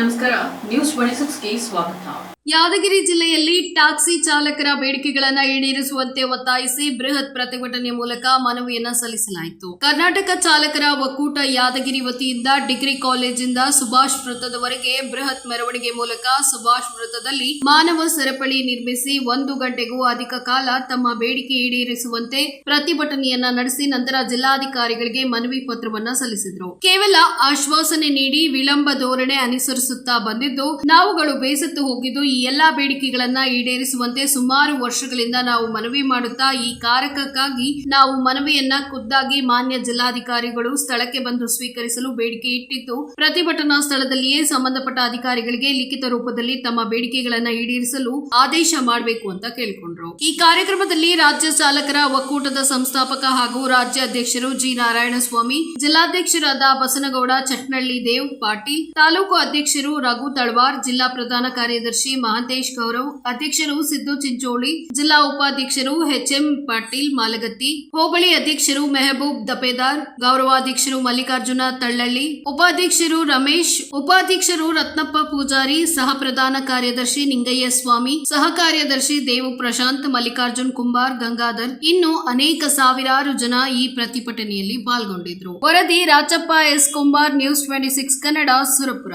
ನಮಸ್ಕಾರ news twenty ಸಿಕ್ಸ್ಗೆ ಸ್ವಾಗತ. ಯಾದಗಿರಿ ಜಿಲ್ಲೆಯಲ್ಲಿ ಟ್ಯಾಕ್ಸಿ ಚಾಲಕರ ಬೇಡಿಕೆಗಳನ್ನು ಈಡೇರಿಸುವಂತೆ ಒತ್ತಾಯಿಸಿ ಬೃಹತ್ ಪ್ರತಿಭಟನೆ ಮೂಲಕ ಮನವಿಯನ್ನ ಸಲ್ಲಿಸಲಾಯಿತು. ಕರ್ನಾಟಕ ಚಾಲಕರ ಒಕ್ಕೂಟ ಯಾದಗಿರಿ ವತಿಯಿಂದ ಡಿಗ್ರಿ ಕಾಲೇಜಿಂದ ಸುಭಾಷ್ ವೃತ್ತದವರೆಗೆ ಬೃಹತ್ ಮೆರವಣಿಗೆ ಮೂಲಕ ಸುಭಾಷ್ ವೃತ್ತದಲ್ಲಿ ಮಾನವ ಸರಪಳಿ ನಿರ್ಮಿಸಿ ಒಂದು ಗಂಟೆಗೂ ಅಧಿಕ ಕಾಲ ತಮ್ಮ ಬೇಡಿಕೆ ಈಡೇರಿಸುವಂತೆ ಪ್ರತಿಭಟನೆಯನ್ನ ನಡೆಸಿ ನಂತರ ಜಿಲ್ಲಾಧಿಕಾರಿಗಳಿಗೆ ಮನವಿ ಪತ್ರವನ್ನ ಸಲ್ಲಿಸಿದರು. ಕೇವಲ ಆಶ್ವಾಸನೆ ನೀಡಿ ವಿಳಂಬ ಧೋರಣೆ ಅನುಸರಿಸುತ್ತಾ ಬಂದಿದ್ದು. ನಾವುಗಳು ಬೇಸತ್ತು ಹೋಗಿದ್ದು. ಈ ಎಲ್ಲಾ ಬೇಡಿಕೆಗಳನ್ನ ಈಡೇರಿಸುವಂತೆ ಸುಮಾರು ವರ್ಷಗಳಿಂದ ನಾವು ಮನವಿ ಮಾಡುತ್ತಾ, ಈ ಕಾರಕಕ್ಕಾಗಿ ನಾವು ಮನವಿಯನ್ನ ಖುದ್ದಾಗಿ ಮಾನ್ಯ ಜಿಲ್ಲಾಧಿಕಾರಿಗಳು ಸ್ಥಳಕ್ಕೆ ಬಂದು ಸ್ವೀಕರಿಸಲು ಬೇಡಿಕೆ ಇಟ್ಟಿದ್ದು, ಪ್ರತಿಭಟನಾ ಸ್ಥಳದಲ್ಲಿಯೇ ಸಂಬಂಧಪಟ್ಟ ಅಧಿಕಾರಿಗಳಿಗೆ ಲಿಖಿತ ರೂಪದಲ್ಲಿ ತಮ್ಮ ಬೇಡಿಕೆಗಳನ್ನ ಈಡೇರಿಸಲು ಆದೇಶ ಮಾಡಬೇಕು ಅಂತ ಕೇಳಿಕೊಂಡ್ರು. ಈ ಕಾರ್ಯಕ್ರಮದಲ್ಲಿ ರಾಜ್ಯ ಚಾಲಕರ ಒಕ್ಕೂಟದ ಸಂಸ್ಥಾಪಕ ಹಾಗೂ ರಾಜ್ಯ ಅಧ್ಯಕ್ಷರು ಜಿ ನಾರಾಯಣಸ್ವಾಮಿ, ಜಿಲ್ಲಾಧ್ಯಕ್ಷರಾದ ಬಸನಗೌಡ, ಚಟ್ನಳ್ಳಿ ದೇವ್ ಪಾಟೀಲ್, ತಾಲೂಕು ಅಧ್ಯಕ್ಷರು ರಘು ತಳವಾರ್, ಜಿಲ್ಲಾ ಪ್ರಧಾನ ಕಾರ್ಯದರ್ಶಿ ಮಹಾಂತೇಶ್ ಗೌರವ್, ಅಧ್ಯಕ್ಷರು ಸಿದ್ದು ಚಿಂಚೋಳಿ, ಜಿಲ್ಲಾ ಉಪಾಧ್ಯಕ್ಷರು ಎಚ್ಎಂ ಪಾಟೀಲ್ ಮಾಲಗತ್ತಿ, ಹೋಬಳಿ ಅಧ್ಯಕ್ಷರು ಮೆಹಬೂಬ್ ದಪೇದಾರ್, ಗೌರವಾಧ್ಯಕ್ಷರು ಮಲ್ಲಿಕಾರ್ಜುನ ತಳ್ಳಳ್ಳಿ, ಉಪಾಧ್ಯಕ್ಷರು ರಮೇಶ್, ಉಪಾಧ್ಯಕ್ಷರು ರತ್ನಪ್ಪ ಪೂಜಾರಿ, ಸಹ ಪ್ರಧಾನ ಕಾರ್ಯದರ್ಶಿ ನಿಂಗಯ್ಯ ಸ್ವಾಮಿ, ಸಹ ಕಾರ್ಯದರ್ಶಿ ದೇವು ಪ್ರಶಾಂತ್, ಮಲ್ಲಿಕಾರ್ಜುನ್ ಕುಂಬಾರ್, ಗಂಗಾಧರ್, ಇನ್ನು ಅನೇಕ ಸಾವಿರಾರು ಜನ ಈ ಪ್ರತಿಭಟನೆಯಲ್ಲಿ ಪಾಲ್ಗೊಂಡಿದ್ರು. ವರದಿ Rajappa S Kumbar, news twenty six Kannada, Surapura.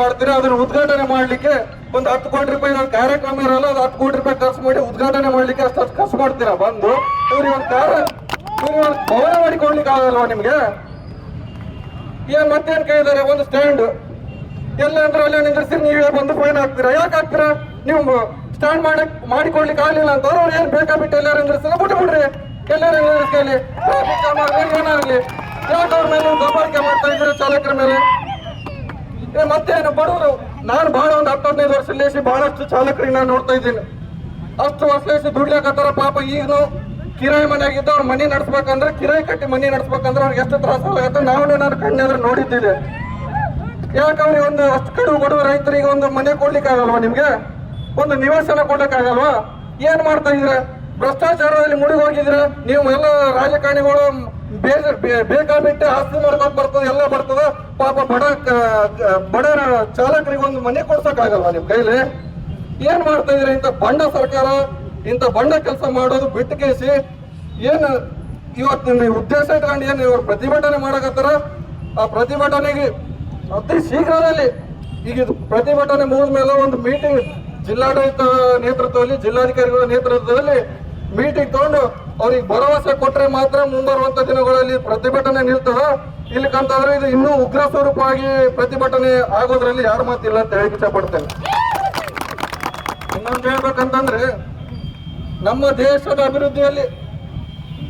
ಮಾಡ್ತೀರಿ? ಅದನ್ನ ಉದ್ಘಾಟನೆ ಮಾಡ್ಲಿಕ್ಕೆ ಒಂದು ಹತ್ತು ಕೋಟಿ ರೂಪಾಯಿ ಕಾರ್ಯಕ್ರಮ ಇರಲ್ಲ, ಅದು ಹತ್ತು ಕೋಟಿ ರೂಪಾಯಿ ಖರ್ಚು ಮಾಡಿ ಉದ್ಘಾಟನೆ ಮಾಡ್ಲಿಕ್ಕೆ ಅಷ್ಟು ಖರ್ಚು ಮಾಡ್ತೀರಾ? ಬಂದು ಇವ್ರಿಗೆ ಒಂದು ಕಾರ ಭವನ ಮಾಡಿಕೊಡ್ಲಿಕ್ಕೆ ಆಗಲ್ವಾ ನಿಮ್ಗೆ? ಏನ್ ಮತ್ತೇನ್ ಕೇಳಿದಾರೆ? ಒಂದು ಸ್ಟ್ಯಾಂಡ್ ಎಲ್ಲ ಅಂದ್ರೆ ಅಲ್ಲೇ ನಿಂದ್ರಿಸಿ ನೀವೇ ಬಂದು ಫೈನ್ ಹಾಕ್ತೀರಾ? ಯಾಕೆ ಹಾಕ್ತೀರಾ? ನೀವು ಸ್ಟ್ಯಾಂಡ್ ಮಾಡಕ್ ಮಾಡಿಕೊಡ್ಲಿಕ್ಕೆ ಆಗ್ಲಿಲ್ಲ ಅಂತ ಅವ್ರು ಏನ್ ಬೇಕಾಬಿಟ್ಟು ಎಲ್ಲಾರು ನಿಂದ್ರಿಸ್ತಾರ? ಬಿಟ್ಟು ಬಿಡ್ರಿ. ಎಲ್ಲಾರು ನಿಂದ್ರಿಸ್ಕೊಳ್ಳಿ. ಟ್ರಾಫಿಕ್ ಆಗ್ಲಿ, ಏನಾಗ್ಲಿ. ಯಾಕೆ ಅವ್ರ ಮೇಲೆ ದಬ್ಬಾಳಿಕೆ ಮಾಡ್ತಾ ಇದ್ರೆ ಚಾಲಕರ ಮೇಲೆ? ಮತ್ತೇನು ಬಡವರು? ನಾನು ಬಹಳ ಒಂದು ಹತ್ತೈದು ವರ್ಷ ಲೇಸಿ ಬಹಳಷ್ಟು ಚಾಲಕರಿಗೆ ನಾನು ನೋಡ್ತಾ ಇದ್ದೀನಿ. ಅಷ್ಟು ವರ್ಷ ವರ್ಷಲೇಸಿ ದುಡ್ಲಾಕತ್ತಾರ ಪಾಪ ಈಗನು ಕಿರಾಯಿ ಮನೆಯಾಗಿದ್ದು ಅವ್ರ ಮನೆ ನಡ್ಸ್ಬೇಕಂದ್ರೆ ಕಿರಾಯಿ ಕಟ್ಟಿ ಮನೆ ನಡ್ಸ್ಬೇಕಂದ್ರೆ ಅವ್ರಿಗೆ ಎಷ್ಟು ತ್ರಾಸ ಆಗತ್ತೆ ನಾವು ನಾನು ಕಣ್ಣೆದ್ರೆ ನೋಡಿದ್ದಿದೆ ಯಾಕಂದ್ರೆ ಒಂದು ಅಷ್ಟು ಕಡು ಬಡವ ರೈತರಿಗೆ ಒಂದು ಮನೆ ಕೊಡ್ಲಿಕ್ಕೆ ಆಗಲ್ವಾ ನಿಮ್ಗೆ? ಒಂದು ನಿವಾಸನ ಕೊಡ್ಲಿಕ್ಕೆ ಆಗಲ್ವಾ ಏನ್ ಮಾಡ್ತಾ ಇದ್ರೆ ಭ್ರಷ್ಟಾಚಾರದಲ್ಲಿ ಮುಳುಗಿ ಹೋಗಿದ್ರ ನೀವು ಎಲ್ಲ ರಾಜಕಾರಣಿಗಳು ಬೇಕಾಬಿಟ್ಟು ಆಸ್ತಿ ಮಾಡ್ಕೊಂಡ್ ಬರ್ತದೆ, ಎಲ್ಲ ಬರ್ತದೆ. ಪಾಪ ಬಡ ಬಡ ಚಾಲಕರಿಗೆ ಒಂದು ಮನೆ ಕೊಡ್ಸಕ್ ನಿಮ್ಮ ನಿಮ್ ಕೈಲಿ? ಏನ್ ಮಾಡ್ತಾ ಇದ್ರಿ ಇಂಥ ಬಂಡ ಸರ್ಕಾರ? ಇಂಥ ಬಂಡ ಕೆಲಸ ಮಾಡೋದು ಬಿಟ್ಟು ಕೇಸಿ ಏನು ಇವತ್ತು ನೀವು ಉದ್ದೇಶ ಇಟ್ಕೊಂಡು ಏನು ಇವ್ರು ಪ್ರತಿಭಟನೆ ಮಾಡಕತ್ತಾರ? ಆ ಪ್ರತಿಭಟನೆಗೆ ಅತಿ ಶೀಘ್ರದಲ್ಲಿ ಈಗ ಇದು ಪ್ರತಿಭಟನೆ ಮುಗಿದ ಮೇಲೆ ಒಂದು ಮೀಟಿಂಗ್ ಜಿಲ್ಲಾಡಳಿತ ನೇತೃತ್ವದಲ್ಲಿ, ಜಿಲ್ಲಾಧಿಕಾರಿಗಳ ನೇತೃತ್ವದಲ್ಲಿ ಮೀಟಿಂಗ್ ತಗೊಂಡು ಅವ್ರಿಗೆ ಭರವಸೆ ಕೊಟ್ರೆ ಮಾತ್ರ ಮುಂಬರುವಂತ ದಿನಗಳಲ್ಲಿ ಪ್ರತಿಭಟನೆ ನಿಲ್ತದ. ಇಲ್ಲಿಕಂತಂದ್ರೆ ಇದು ಇನ್ನೂ ಉಗ್ರ ಸ್ವರೂಪವಾಗಿ ಪ್ರತಿಭಟನೆ ಆಗೋದ್ರಲ್ಲಿ ಯಾರ ಮಾತಿಲ್ಲ ಅಂತ ಹೇಳಿ ಇಷ್ಟಪಡ್ತೇನೆ. ಇನ್ನೊಂದು ಹೇಳ್ಬೇಕಂತಂದ್ರೆ, ನಮ್ಮ ದೇಶದ ಅಭಿವೃದ್ಧಿಯಲ್ಲಿ,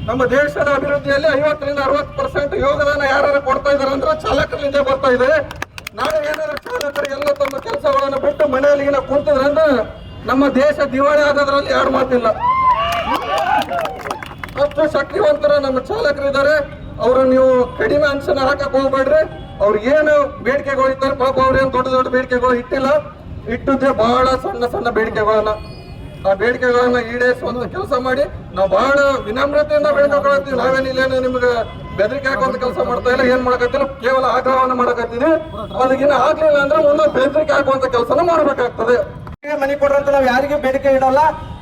ನಮ್ಮ ದೇಶದ ಅಭಿವೃದ್ಧಿಯಲ್ಲಿ ಐವತ್ತರಿಂದ ಅರವತ್ತು ಪರ್ಸೆಂಟ್ ಯೋಗದಾನ ಯಾರು ಕೊಡ್ತಾ ಇದಾರೆ ಅಂದ್ರೆ ಚಾಲಕರಿಂದ ಬರ್ತಾ ಇದೆ. ನಾಳೆ ಏನಾದ್ರು ಎಲ್ಲ ತಮ್ಮ ಕೆಲಸಗಳನ್ನು ಬಿಟ್ಟು ಮನೆಯಲ್ಲಿ ಕುಂತಿದ್ರೆ ಅಂದ್ರೆ ನಮ್ಮ ದೇಶ ದಿವಾಳಿ ಆಗೋದ್ರಲ್ಲಿ ಯಾರು ಮಾತಿಲ್ಲ. ಅಷ್ಟು ಶಕ್ತಿವಂತರ ನಮ್ಮ ಚಾಲಕರಿದ್ದಾರೆ. ಅವರು ನೀವು ಕಡಿಮೆ ಅಂಶನ ಹಾಕಕ್ ಹೋಗ್ಬೇಡ್ರಿ. ಅವ್ರು ಏನು ಬೇಡಿಕೆಗಳು ಇದ್ದಾರೆ, ಪಾಪ ಅವ್ರೇನು ದೊಡ್ಡ ದೊಡ್ಡ ಬೇಡಿಕೆಗಳು ಇಟ್ಟಿಲ್ಲ. ಇಟ್ಟಿದ್ದೆ ಬಹಳ ಸಣ್ಣ ಸಣ್ಣ ಬೇಡಿಕೆಗಳನ್ನ. ಆ ಬೇಡಿಕೆಗಳನ್ನ ಈಡೇರಿಸುವಂತ ಕೆಲಸ ಮಾಡಿ. ನಾವು ಬಹಳ ವಿನಮ್ರತೆಯಿಂದ ಬೇಡ್ಕೊಳ್ತೀವಿ ನಾವೇನಿಲ್ಲೇನು ನಿಮ್ಗೆ ಬೆದರಿಕೆ ಹಾಕುವಂತ ಕೆಲಸ ಮಾಡ್ತಾ ಇಲ್ಲ. ಏನ್ ಮಾಡಕತ್ತಿಲ್ಲ ಕೇವಲ ಆಗ್ರಹವನ್ನು ಮಾಡಕತ್ತೀವಿ ಅದಕ್ಕಿನ್ನ ಆಗ್ಲಿಲ್ಲ ಅಂದ್ರೆ ಮುಂದೆ ಬೆದರಿಕೆ ಹಾಕುವಂತ ಕೆಲಸನ ಮಾಡ್ಬೇಕಾಗ್ತದೆ. ಮನೆ ಕೊಡ್ರಂತ ನಾವು ಯಾರಿಗೆ ಬೇಡಿಕೆ ಇಡಲ್ಲ.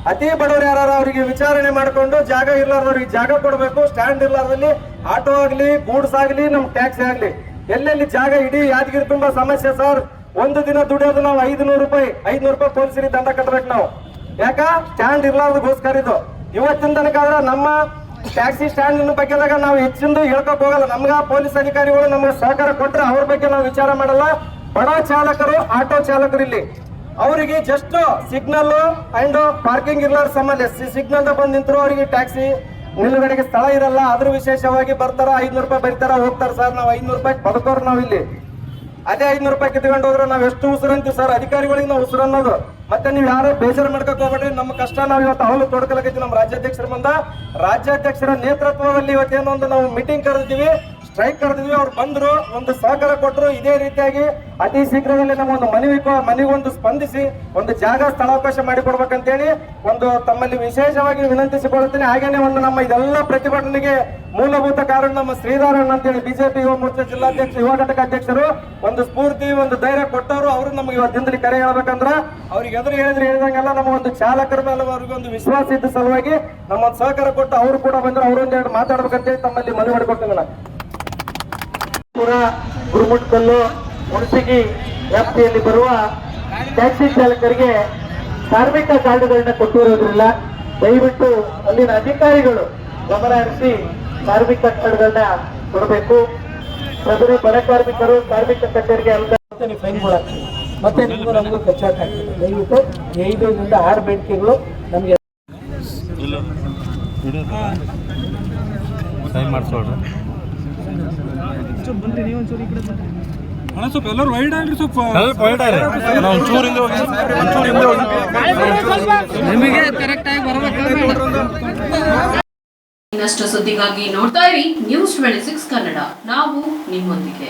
ಅತಿ ಬಡವರು ಯಾರು ಅವರಿಗೆ ವಿಚಾರಣೆ ಮಾಡಿಕೊಂಡು ಜಾಗ ಇರ್ಲಾರ್ದವ್ರಿಗೆ ಜಾಗ ಕೊಡಬೇಕು ಸ್ಟ್ಯಾಂಡ್ ಇರ್ಲಾರ್ದಲ್ಲಿ ಆಟೋ ಆಗಲಿ, ಗೂಡ್ಸ್ ಆಗಲಿ, ನಮ್ ಟ್ಯಾಕ್ಸಿ ಆಗಲಿ. ಎಲ್ಲೆಲ್ಲಿ ಜಾಗ, ಇಡೀ ಯಾದಗಿರಿ ತುಂಬಾ ಸಮಸ್ಯೆ ಸರ್ ಒಂದು ದಿನ ದುಡಿಯೋದು ನಾವು ಐದುನೂರು ರೂಪಾಯಿ, ಐದ್ನೂರು ರೂಪಾಯಿ ಪೊಲೀಸರಿಗೆ ದಂಡ ಕಟ್ಟಬೇಕು ನಾವು. ಯಾಕ? ಸ್ಟ್ಯಾಂಡ್ ಇರ್ಲಾರ್ದಗೋಸ್ಕರ ಇದು. ಇವತ್ತಿನ ತನಕ ಆದ್ರೆ ನಮ್ಮ ಟ್ಯಾಕ್ಸಿ ಸ್ಟ್ಯಾಂಡ್ ಬಗ್ಗೆದಾಗ ನಾವು ಹೆಚ್ಚಿಂದು ಹೇಳ್ಕೊಕ್ ಹೋಗಲ್ಲ. ನಮ್ಗ ಪೊಲೀಸ್ ಅಧಿಕಾರಿಗಳು ನಮ್ಗೆ ಸಹಕಾರ ಕೊಟ್ಟರೆ ಅವ್ರ ಬಗ್ಗೆ ನಾವು ವಿಚಾರ ಮಾಡಲ್ಲ. ಬಡ ಚಾಲಕರು, ಆಟೋ ಚಾಲಕರು ಇಲ್ಲಿ. ಅವರಿಗೆ ಜಸ್ಟ್ ಸಿಗ್ನಲ್ ಅಂಡ್ ಪಾರ್ಕಿಂಗ್ ಇರ್ಲಾರ ಸಂಬಂಧ ಸಿಗ್ನಲ್ ಬಂದು ನಿಂತರು ಅವರಿಗೆ ಟ್ಯಾಕ್ಸಿ ನಿಲುಗಡೆಗೆ ಸ್ಥಳ ಇರಲ್ಲ ಅದ್ರ ವಿಶೇಷವಾಗಿ ಬರ್ತಾರ, ಐದ್ನೂರು ರೂಪಾಯಿ ಬರ್ತಾರ, ಹೋಗ್ತಾರ, ಸರ್, ನಾವು ಐದ್ನೂರು ರೂಪಾಯಿ ಬದುಕೋರು ನಾವು ಇಲ್ಲಿ. ಅದೇ ಐದ್ನೂರು ರೂಪಾಯಿ ಕಿತ್ಕೊಂಡು ಹೋದ್ರೆ ನಾವು ಎಷ್ಟು ಉಸಿರಂತೀವಿ, ಸರ್, ಅಧಿಕಾರಿಗಳಿಗೆ ನಾವು ಉಸಿರು ಅನ್ನೋದು ಮತ್ತೆ ನೀವು ಯಾರೇ ಬೇಜಾರು ಮಾಡ್ಕೊಕ್ ಹೋಗ್ಬೇಡ್ರಿ ನಮ್ಮ ಕಷ್ಟ ನಾವು ಇವತ್ತು ಅವಲು ತೊಡ್ಕೊಳಕೈತಿ ನಮ್ಮ ರಾಜ್ಯಾಧ್ಯಕ್ಷರ ಮುಂದ. ರಾಜ್ಯಾಧ್ಯಕ್ಷರ ನೇತೃತ್ವದಲ್ಲಿ ಇವತ್ತೇನೋ ಒಂದು ನಾವು ಮೀಟಿಂಗ್ ಕರೆದಿದ್ದೀವಿ. ಸ್ಟ್ರೈಕ್ ಕರೆದಿದ್ವಿ ಅವ್ರು ಬಂದ್ರು, ಒಂದು ಸಹಕಾರ ಕೊಟ್ಟರು ಇದೇ ರೀತಿಯಾಗಿ ಅತಿ ಶೀಘ್ರದಲ್ಲಿ ನಮ್ಮ ಒಂದು ಮನವಿ ಮನವಿಗೊಂದು ಸ್ಪಂದಿಸಿ ಒಂದು ಜಾಗ, ಸ್ಥಳಾವಕಾಶ ಮಾಡಿಕೊಡ್ಬೇಕಂತೇಳಿ ಒಂದು ತಮ್ಮಲ್ಲಿ ವಿಶೇಷವಾಗಿ ವಿನಂತಿಸಿಕೊಳ್ಳುತ್ತೇನೆ. ಹಾಗೇನೆ ಒಂದು ನಮ್ಮ ಇದೆಲ್ಲ ಪ್ರತಿಭಟನೆಗೆ ಮೂಲಭೂತ ಕಾರಣ ನಮ್ಮ ಶ್ರೀಧಾರಣ್ಣ ಅಂತೇಳಿ ಬಿಜೆಪಿ ಯುವ ಮೋರ್ಚಾ ಜಿಲ್ಲಾಧ್ಯಕ್ಷ, ಯುವ ಘಟಕ ಅಧ್ಯಕ್ಷರು. ಒಂದು ಸ್ಫೂರ್ತಿ, ಒಂದು ಧೈರ್ಯ ಕೊಟ್ಟವರು. ಅವರು ನಮಗೆ ಇವತ್ತಿಂದಲೇ ಕರೆ ಹೇಳ್ಬೇಕಂದ್ರ ಅವ್ರಿಗೆ ಎದುರು ಹೇಳಿದ್ರೆ ಹೇಳಿದಂಗೆಲ್ಲ ನಮ್ಮ ಒಂದು ಚಾಲಕರ ಮೇಲೆ ಅವ್ರಿಗೆ ಒಂದು ವಿಶ್ವಾಸ ಇದ್ದ ಸಲುವಾಗಿ ನಮ್ಮ ಸಹಕಾರ ಕೊಟ್ಟು ಅವರು ಕೂಡ ಬಂದ್ರೆ. ಅವರೊಂದೆರಡು ಮಾತಾಡ್ಬೇಕಂತೇಳಿ ತಮ್ಮಲ್ಲಿ ಮನವಿ ಮಾಡಿಕೊಡ್ತೇನೆ ಗುರುಮುಟ್ಕಲ್ಲು ಹುಣಸಿಗಿ ವ್ಯಾಪ್ತಿಯಲ್ಲಿ ಬರುವ ಟ್ಯಾಕ್ಸಿ ಚಾಲಕರಿಗೆ ಕಾರ್ಮಿಕ ಕಾರ್ಡುಗಳನ್ನ ಕೊಟ್ಟಿರೋದ್ರಿಲ್ಲ ದಯವಿಟ್ಟು ಅಲ್ಲಿನ ಅಧಿಕಾರಿಗಳು ಗಮನ ಹರಿಸಿ ಕಾರ್ಮಿಕ ಕಾರ್ಡ್ಗಳನ್ನ ಕೊಡಬೇಕು. ಸದರಿ ಬಡ ಕಾರ್ಮಿಕರು ಕಾರ್ಮಿಕ ಕಚೇರಿಗೆ ಅಲ್ಲ ನೀವು ಫೈನ್ ಮತ್ತೆ ನಿಮಗೂ ನಮಗೂ ಖರ್ಚಾಗ್ತದೆ ದಯವಿಟ್ಟು ಐದರಿಂದ ಆರು ಬೇಡಿಕೆಗಳು ನಮಗೆ ಸೈನ್ ಮಾಡಿಸೋಳ್ರಿ ಸ್ವಲ್ಪ ವೈಡ್ ಆಗ್ರಿ ನಾವು ಒಂಚೂರು ಹಿಂದೆ ಹೋಗಿ. ಒಂಚೂರು ಹಿಂದೆ ಹೋಗಿ. ಇನ್ನಷ್ಟು ಸುದ್ದಿಗಾಗಿ ನೋಡ್ತಾ ಇರಿ ನ್ಯೂಸ್ ಟ್ವೆಂಟಿ ಸಿಕ್ಸ್ ಕನ್ನಡ. ನಾವು ನಿಮ್ಮೊಂದಿಗೆ.